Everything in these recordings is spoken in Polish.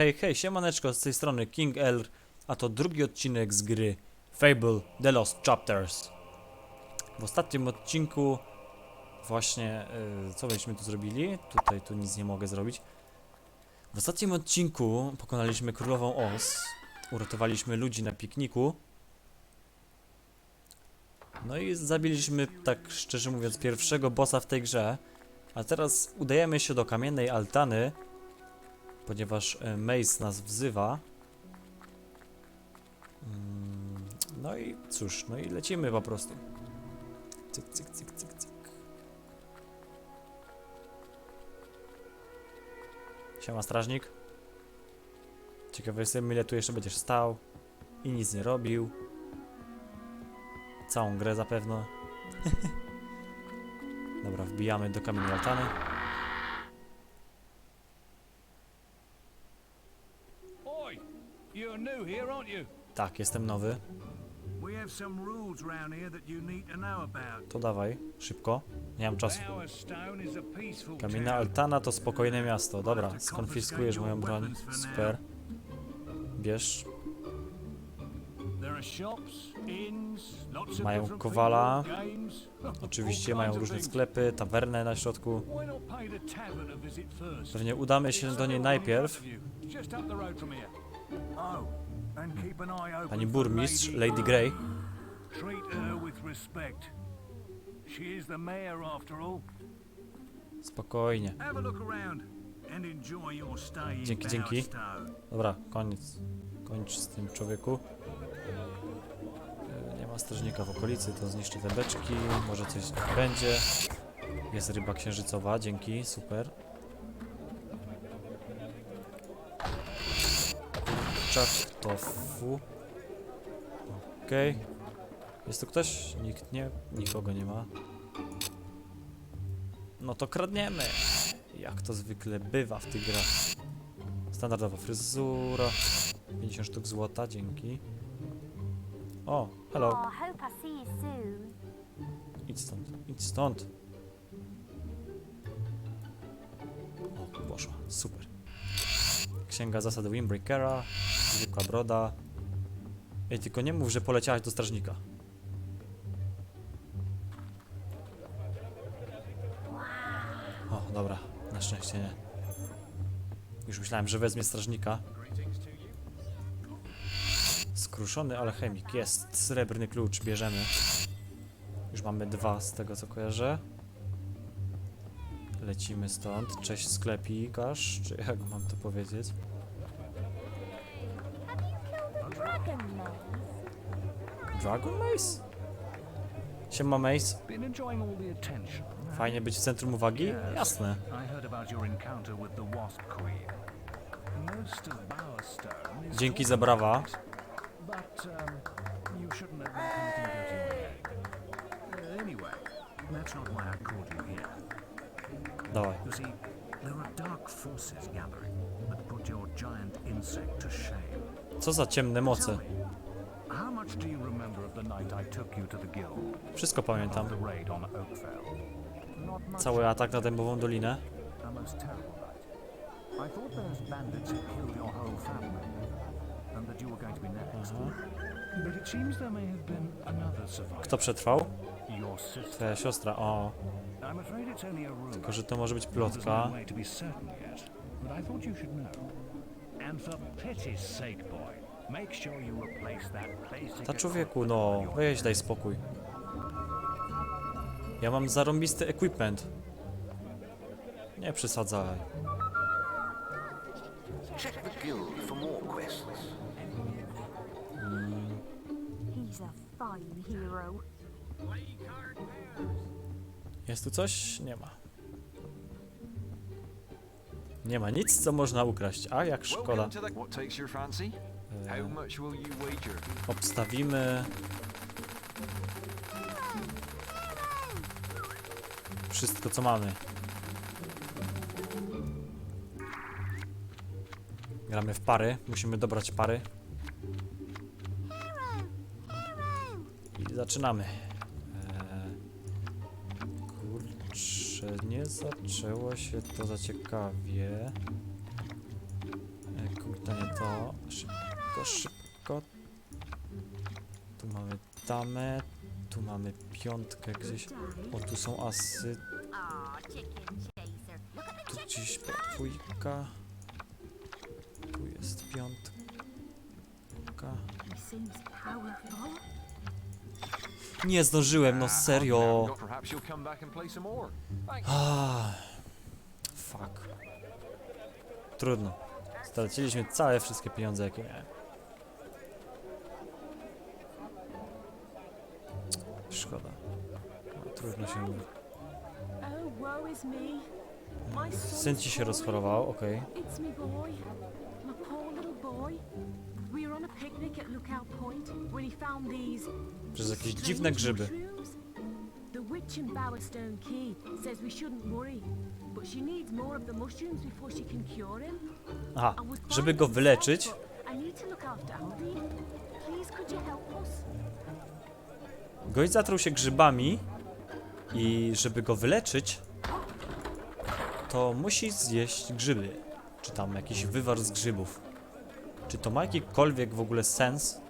Hej, hej, siemaneczko, z tej strony King L, a to drugi odcinek z gry Fable The Lost Chapters. W ostatnim odcinku właśnie, y, co myśmy tu zrobili? Tutaj, tu nic nie mogę zrobić. W ostatnim odcinku pokonaliśmy królową Oz, uratowaliśmy ludzi na pikniku. No i zabiliśmy, tak szczerze mówiąc, pierwszego bossa w tej grze. A teraz udajemy się do kamiennej altany, ponieważ e, Mace nas wzywa. Mm, No i cóż, no i lecimy po prostu. Cyk, cyk, cyk, cyk, cyk. Siema strażnik. Ciekawy jestem ile tu jeszcze będziesz stał i nic nie robił. Całą grę zapewne. Dobra, wbijamy do kamiennej altany. Tak, jestem nowy. We have some rules round here that you need to know about. To dawaj, szybko. Nie mam czasu. Bowerstone is a peaceful Kamienna town. altana to spokojne miasto. Dobra, skonfiskujesz moją broń. Super. Bierz. Mają kowala. Oczywiście mają różne sklepy, tawernę na środku. Pewnie udamy się do niej najpierw. Pani burmistrz, Lady Grey. Spokojnie. Dzięki, dzięki. Dobra, koniec. Kończ z tym człowieku. E, Nie ma strażnika w okolicy, to zniszczę te beczki. Może coś będzie. Jest ryba księżycowa, dzięki, super. Kurczak tofu. Okej. Jest tu ktoś? Nikt nie, nikogo nie ma. No to kradniemy. Jak to zwykle bywa w tych grach. Standardowa fryzura. 50 sztuk złota, dzięki. O, hello. Oh. Idź stąd, idź stąd. O, poszła, super. Księga zasad Windbreakera, zwykła broda. Ej, tylko nie mów, że poleciałaś do strażnika. O, dobra, na szczęście nie. Już myślałem, że wezmie strażnika. Skruszony alchemik, jest. Srebrny klucz, bierzemy. Już mamy dwa z tego co kojarzę. Lecimy stąd. Cześć sklepikarz, czy jak mam to powiedzieć? Dragon Mace? Siema attention. Fajnie być w centrum uwagi? Jasne. Dzięki za brawa. um. Uh. Dawaj. Co za ciemne moce. Much do you remember of the night I took you to the guild? Wszystko pamiętam. Of the raid on Oakfell? Not much. Cały atak na dębową dolinę. A most terrible night. I thought those bandits had killed your whole family, and that you were going to be next. But it seems there may have been another survivor. Kto przetrwał? Your sister. Twoja siostra. O, I'm afraid it's only a rumor. tylko że to może być There's plotka. way to be certain yet. But I thought you should know. And for pity's sake, Ta człowieku, no, weź daj spokój. Ja mam zarąbisty equipment. Nie przesadzaj. Jest tu coś? Nie ma. Nie ma nic, co można ukraść. A jak szkoda. To? Obstawimy. Wszystko, co mamy. Gramy w pary. Musimy dobrać pary. I zaczynamy. Eee, kurczę, nie zaczęło się to za ciekawie. E, szybko, szybko, szybko. Tu mamy damę, tu mamy piątkę gdzieś. O, tu są asy, tu gdzieś dwójka. Tu jest piątka. Nie zdążyłem, no serio. Ah, fuck. Trudno. Straciliśmy całe wszystkie pieniądze, jakie miałem. Szkoda. No, trudno się mówi. Oh, Syn ci się rozchorował, okej. These Przez jakieś dziwne grzyby. The witch in Bowerstone Key says we shouldn't worry, but she needs more of the mushrooms before she can cure him. Aha, żeby go wyleczyć, I need to look after Aldi. Please, could you help us? Gość zatruł się grzybami i żeby go wyleczyć, to musi zjeść grzyby. Czy tam jakiś wywar z grzybów. Czy to ma jakikolwiek w ogóle sens?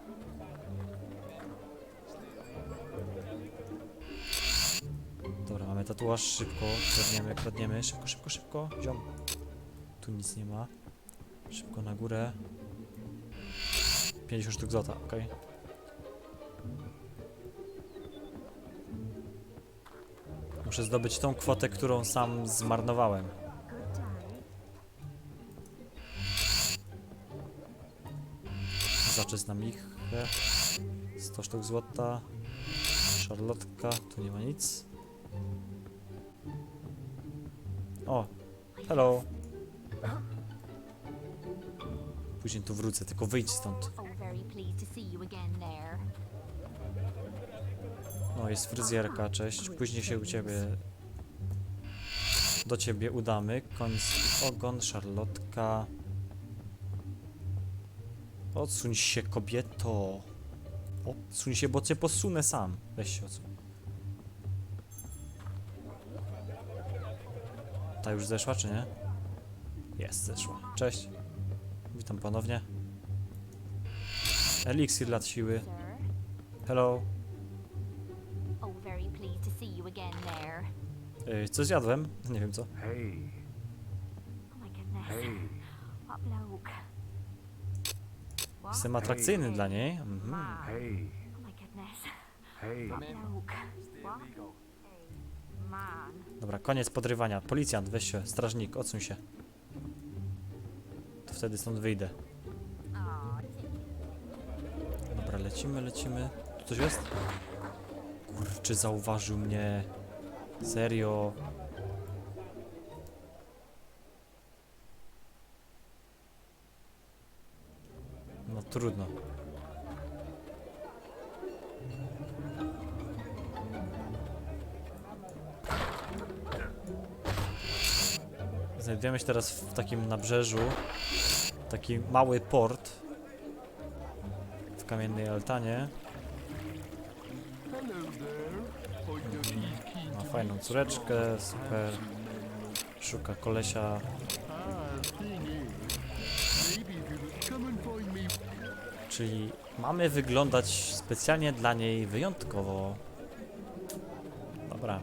Dobra, mamy tatuaż, szybko, kradniemy, kradniemy, szybko, szybko, szybko, ziom. Tu nic nie ma. Szybko na górę. 50 sztuk złota, okej. Muszę zdobyć tą kwotę, którą sam zmarnowałem. Zaczys na michę. 100 sztuk złota. Szarlotka, tu nie ma nic. O, hello. Później tu wrócę, tylko wyjdź stąd. O, jest fryzjerka, cześć. Później się u ciebie... Do ciebie udamy. Koński ogon, szarlotka. Odsuń się, kobieto. Odsuń się, bo cię posunę sam. Weź się odsuń. Ta już zeszła, czy nie? Jest, zeszła. Cześć. Witam ponownie. Eliksir lat siły. Hello. Yy, co zjadłem? Nie wiem co. Bloke? What? Jestem atrakcyjny dla niej. Mhm. What? Man. Dobra, koniec podrywania. Policjant, weź się. Strażnik, odsuń się. To wtedy stąd wyjdę. Dobra, lecimy, lecimy. Tu coś jest? Kurczę, zauważył mnie. Serio. No trudno. Znajdujemy się teraz w takim nabrzeżu. Taki mały port. W kamiennej altanie. Ma fajną córeczkę, super. Szuka kolesia. Czyli mamy wyglądać specjalnie dla niej wyjątkowo. Dobra.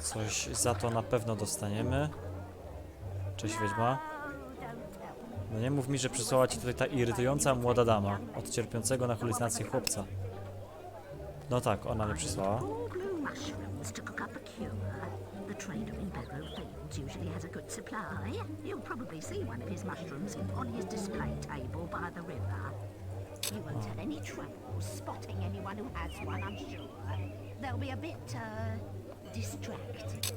Coś za to na pewno dostaniemy. Cześć wiedźma. No nie mów mi, że przysłała ci tutaj ta irytująca młoda dama od cierpiącego na halucynację chłopca. No tak, ona mnie przysłała. All blue mushrooms to cook up a cure. The trader in Barrow Fields usually has a good supply. You'll probably see one of his mushrooms on his display table by the river. You won't have any trouble spotting anyone who has one, I'm sure. They'll be a bit, uh, distracted.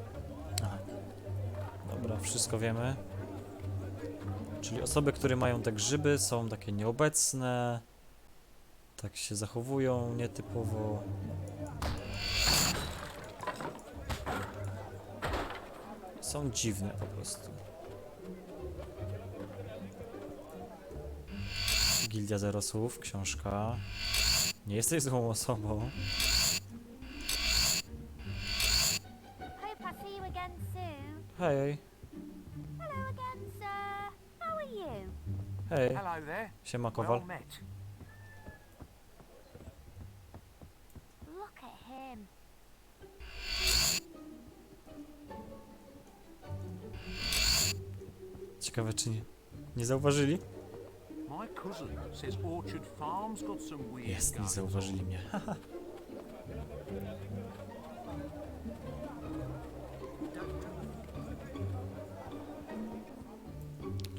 Dobra, wszystko wiemy. Czyli osoby, które mają te grzyby są takie nieobecne. Tak się zachowują nietypowo. Są dziwne po prostu. Gildia Zero Słów, książka. Nie jesteś złą osobą. Hej. Hello again, sir. How are you? Hej, Hello there. siema Well Kowal. met. Look him. Ciekawe czy nie, nie zauważyli? My cousin says Orchard Farm's got some weird Jest, nie zauważyli mnie.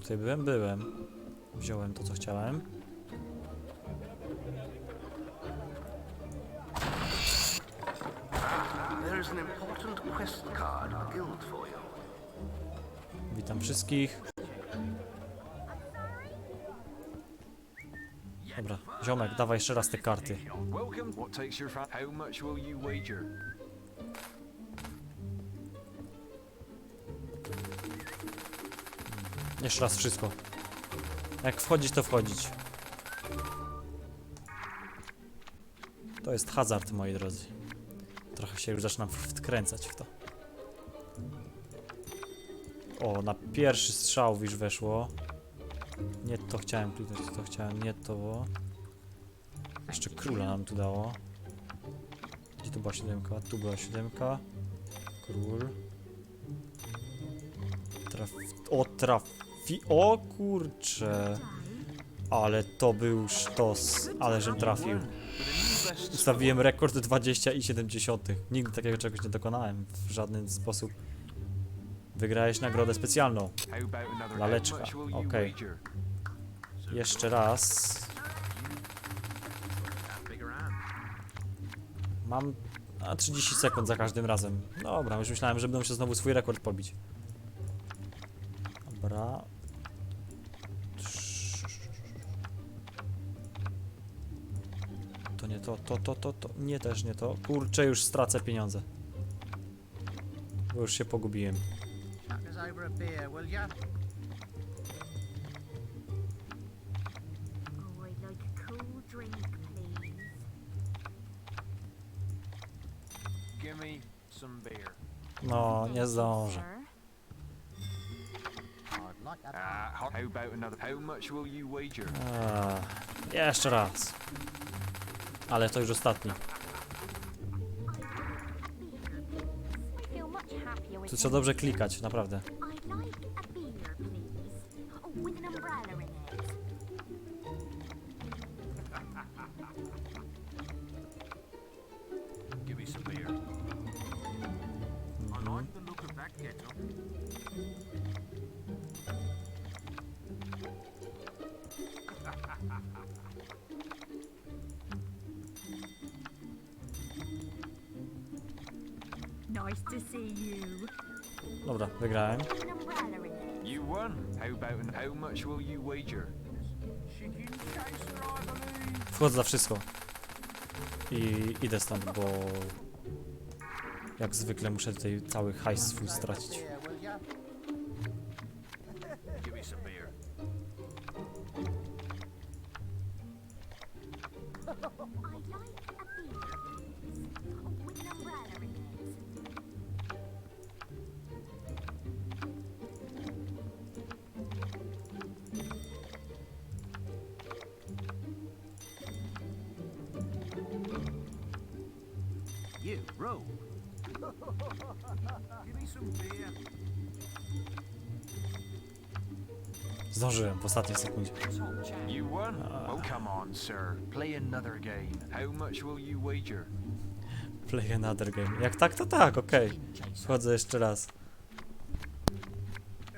Tutaj byłem, byłem. Wziąłem to, co chciałem. An important quest card the guild for you. Witam wszystkich. Dobra, ziomek, dawaj jeszcze raz te karty. Jeszcze raz wszystko. Jak wchodzić, to wchodzić. To jest hazard, moi drodzy. Trochę się już zaczynam wkręcać w to. O, na pierwszy strzał już weszło. Nie to chciałem kliknąć, to chciałem, nie to. Jeszcze króla nam tu dało. Gdzie tu była siódemka? Tu była siódemka. Król. Traf... O, trafi... O kurcze. Ale to był sztos. Ale żem trafił. Ustawiłem rekord 20 i 70. Nigdy takiego czegoś nie dokonałem w żaden sposób. Wygrałeś nagrodę specjalną. Laleczka, okej. wager? Jeszcze raz. Mam a 30 sekund za każdym razem. Dobra, już myślałem, że będę się znowu swój rekord pobić. Dobra. To to, to, to, to. Nie, też nie to. Kurczę, już stracę pieniądze. Bo już się pogubiłem. No, nie zdążę. A, jeszcze raz. Ale to już ostatni. Tu trzeba dobrze klikać, naprawdę. Wygrałem. You won. How about how much will you wager? Wchodzę za wszystko. I idę stąd, bo... Jak zwykle muszę tutaj cały hajs swój stracić. You, roll. Give me some beer. Zdążyłem w ostatniej sekundzie. You won. Oh come on, sir. Play another game. How much will you wager? Play another game. Jak tak, to tak, okej. Wchodzę jeszcze raz.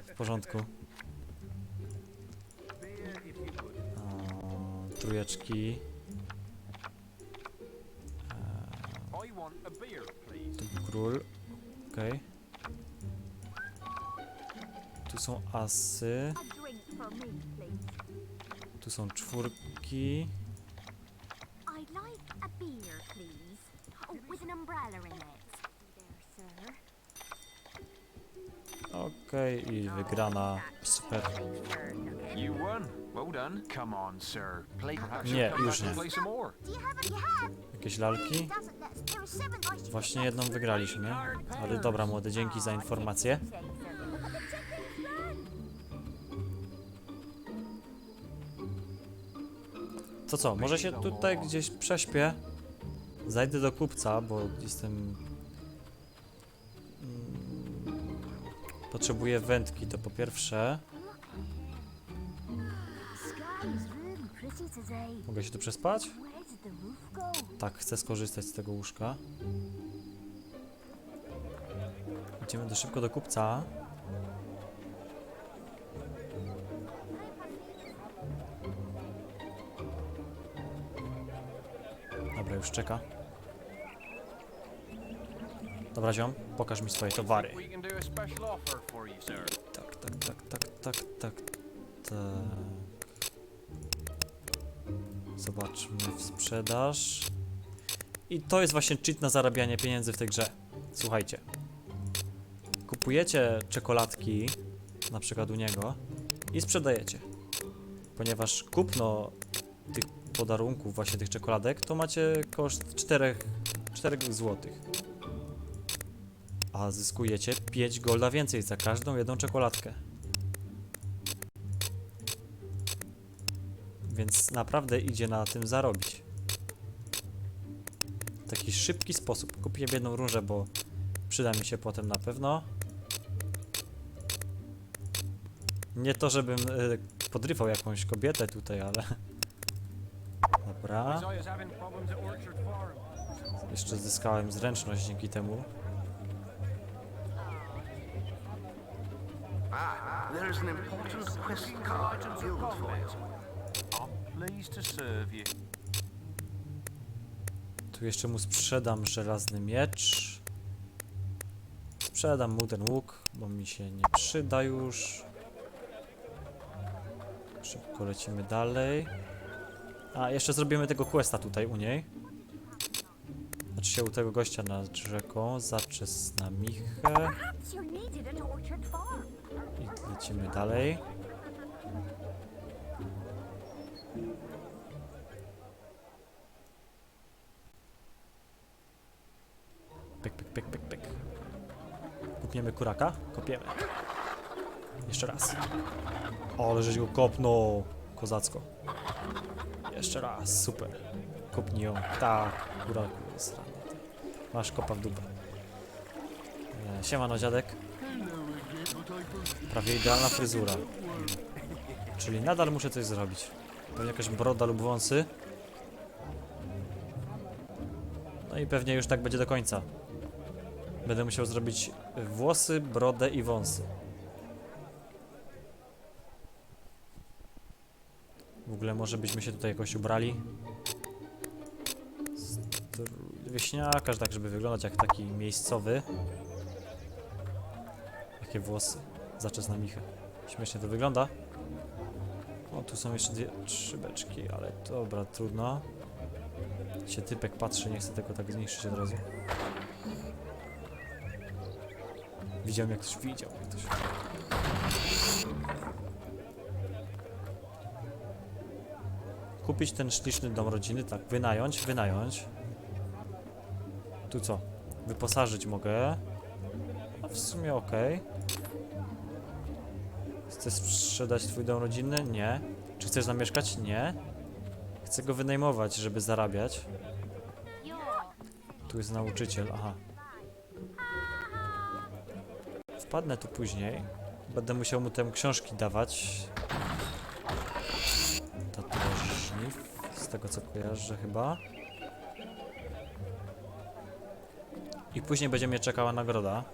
W porządku. O, trójeczki. Have a you have? Jakieś lalki. Doesn't let us. There are seven I should Właśnie jedną wygraliśmy. Ale dobra, młody, dzięki za informację. To co, może się tutaj gdzieś prześpię. Zajdę do kupca, bo jestem... Mm, Potrzebuję wędki, to po pierwsze. Mogę się tu przespać? Tak, chcę skorzystać z tego łóżka. Idziemy do szybko do kupca. Już czeka. Dobra, ziom, pokaż mi swoje towary. Tak, tak, tak, tak, tak, tak, tak. Zobaczmy w sprzedaż. I to jest właśnie cheat na zarabianie pieniędzy w tej grze. Słuchajcie. Kupujecie czekoladki, na przykład u niego, i sprzedajecie. Ponieważ kupno tych podarunków, właśnie tych czekoladek, to macie koszt 4, 4 złotych a zyskujecie 5 golda więcej za każdą jedną czekoladkę. Więc naprawdę idzie na tym zarobić. W taki szybki sposób. Kupiłem jedną różę, bo przyda mi się potem na pewno. Nie to, żebym y, podrywał jakąś kobietę tutaj, ale... Dobra. Jeszcze zyskałem zręczność dzięki temu. There's an important quest card at Guildford. I'm pleased to serve you. Tu jeszcze mu sprzedam żelazny miecz. Sprzedam mu ten łuk, bo mi się nie przyda już. Szybko lecimy dalej. A, jeszcze zrobimy tego questa tutaj u niej. Znaczy się u tego gościa nad rzeką. Zaczes na michę. I lecimy dalej. Pyk, pyk, pyk, pyk, pyk. Kupniemy kuraka? Kopiemy. Jeszcze raz. O, ale żeś go kopnął. Kozacko. Jeszcze raz, super. Kopnij ją. Tak, kuraku jest. Masz kopa w dupę. E, Siemano dziadek. Prawie idealna fryzura. Czyli nadal muszę coś zrobić. Pewnie jakaś broda lub wąsy. No i pewnie już tak będzie do końca. Będę musiał zrobić włosy, brodę i wąsy. W ogóle może byśmy się tutaj jakoś ubrali. Wieśniakarz, tak żeby wyglądać jak taki miejscowy. Jakie włosy. Zaczes na michę. Śmiesznie to wygląda. O, tu są jeszcze dwie, trzy beczki, ale dobra, trudno. Się typek patrzy, nie chcę tego tak zniszczyć od razu. Widziałem jak ktoś widział, jak ktoś... Kupić ten śliczny dom rodziny, tak, wynająć, wynająć. Tu co? Wyposażyć mogę. A w sumie okej. Chcesz sprzedać twój dom rodzinny? Nie. Czy chcesz zamieszkać? Nie. Chcę go wynajmować, żeby zarabiać. Tu jest nauczyciel, aha. Wpadnę tu później. Będę musiał mu te książki dawać. Tego co kojarzę chyba. I później będzie mnie czekała nagroda.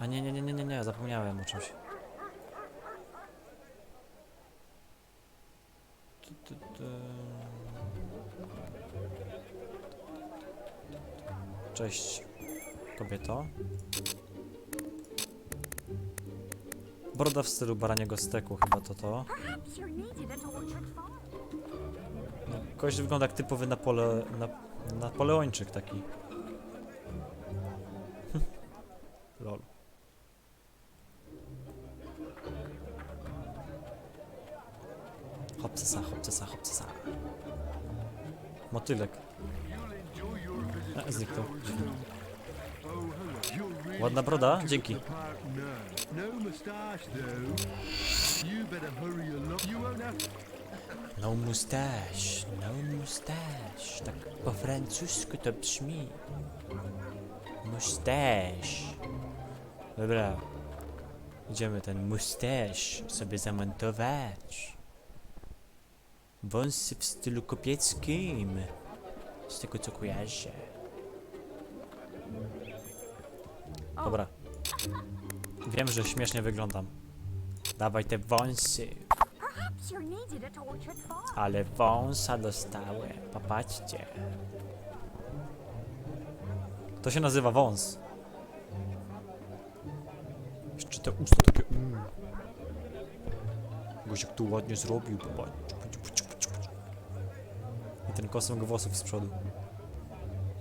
A nie, nie, nie, nie, nie, nie, zapomniałem o czymś. Tu, Cześć, kobieto. Broda w stylu baraniego steku, chyba to to. Gość wygląda jak typowy Napole... Na, Napoleończyk taki. Broda, dzięki. No mustache, no mustache. Tak po francusku to brzmi. Mustache. Dobra. Idziemy ten mustache sobie zamontować. Wąsy w stylu kopieckim. Z tego co kojarzę. Dobra. Wiem, że śmiesznie wyglądam. Dawaj te wąsy. Ale wąsa dostałem. Popatrzcie. To się nazywa wąs. Jeszcze te usta takie. Mm. Gosiek tu ładnie zrobił. Popatrz. I ten kosmyk włosów z przodu.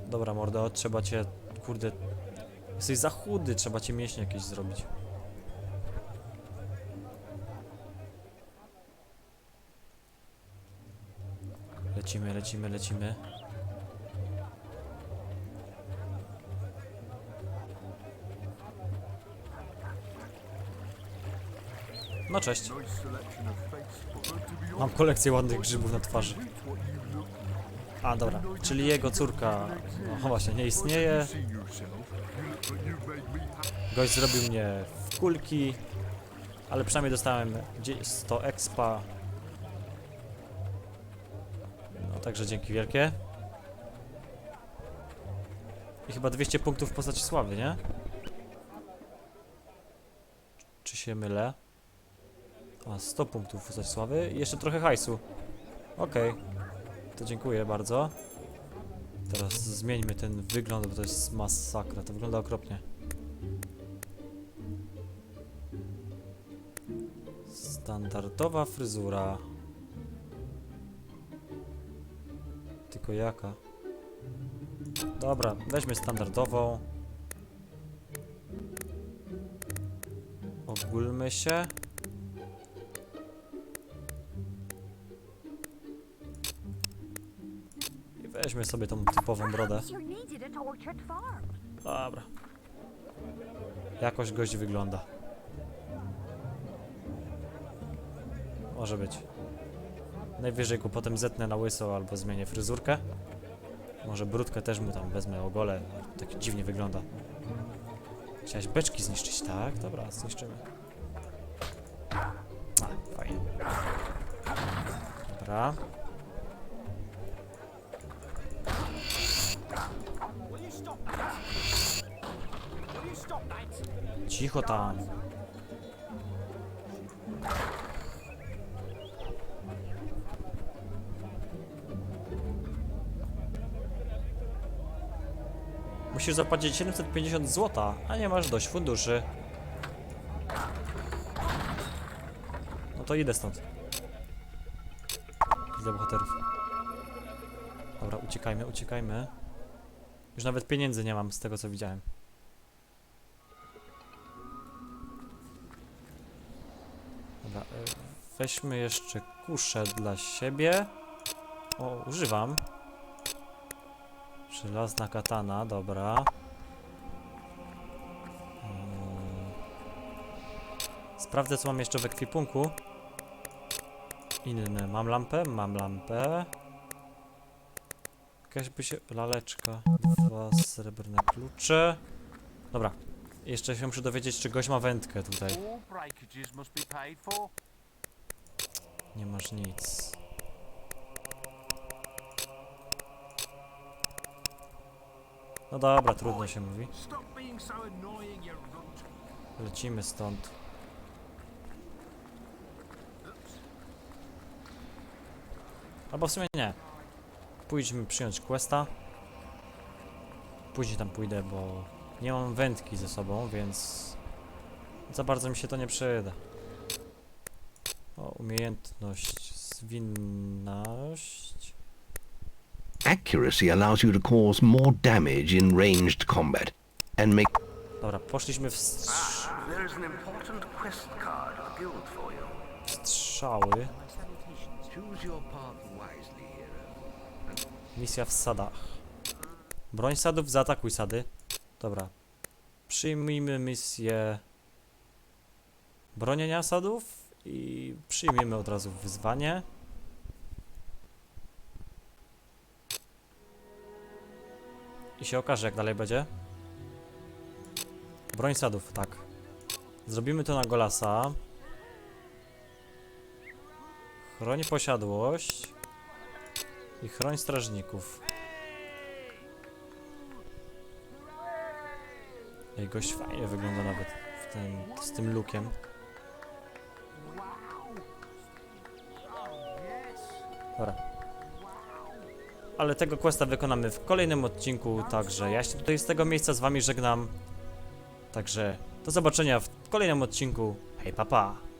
Dobra, mordo, trzeba cię. Kurde. Jesteś za chudy, trzeba cię mięśnie jakieś zrobić. Lecimy, lecimy, lecimy. No cześć. Mam kolekcję ładnych grzybów na twarzy. A dobra, czyli jego córka, no właśnie, nie istnieje. Gość zrobił mnie w kulki, ale przynajmniej dostałem dzie- 100 expa. No także dzięki wielkie. I chyba 200 punktów w postaci sławy, nie? Czy się mylę? A, 100 punktów w postaci sławy i jeszcze trochę hajsu. Okej. To dziękuję bardzo. Teraz zmieńmy ten wygląd, bo to jest masakra. To wygląda okropnie. Standardowa fryzura. Tylko jaka? Dobra, weźmy standardową. Ogólmy się. I weźmy sobie tą typową brodę. Dobra. Jakoś gość wygląda. Może być. Najwyżej go potem zetnę na łyso albo zmienię fryzurkę. Może brudkę też mu tam wezmę ogolę. Tak dziwnie wygląda. Chciałeś beczki zniszczyć, tak? Dobra, zniszczymy. A, fajnie. Dobra. Cicho tam. Musisz zapłacić 750 zł, a nie masz dość funduszy. No to idę stąd. Idę bohaterów. Dobra, uciekajmy, uciekajmy. Już nawet pieniędzy nie mam z tego co widziałem. Dobra, y, weźmy jeszcze kuszę dla siebie. O, używam. Żelazna katana, dobra. Mm. Sprawdzę co mam jeszcze w ekwipunku. Inne. Mam lampę? Mam lampę. Jakaś by się... laleczka. Dwa srebrne klucze. Dobra. Jeszcze się muszę dowiedzieć, czy gość ma wędkę tutaj. Nie masz nic. No dobra, trudno się mówi. Lecimy stąd. Albo w sumie nie. Pójdźmy przyjąć questa. Później tam pójdę, bo nie mam wędki ze sobą, więc za bardzo mi się to nie przyda. O, umiejętność, zwinność. Accuracy allows you to cause more damage in ranged combat and make Dobra, poszliśmy w strz There is an important quest card of the guild for you. strzały. Misja w sadach. Broń sadów, zaatakuj sady. Dobra. Przyjmijmy misję bronienia sadów i przyjmiemy od razu wyzwanie. I się okaże, jak dalej będzie. Broń sadów, tak. Zrobimy to na Golasa. Chroń posiadłość. I chroń strażników. Ej, gość fajnie wygląda nawet w z tym lookiem. Dobra. Ale tego questa wykonamy w kolejnym odcinku, także ja się tutaj z tego miejsca z wami żegnam. Także do zobaczenia w kolejnym odcinku. Hej, papa! Pa.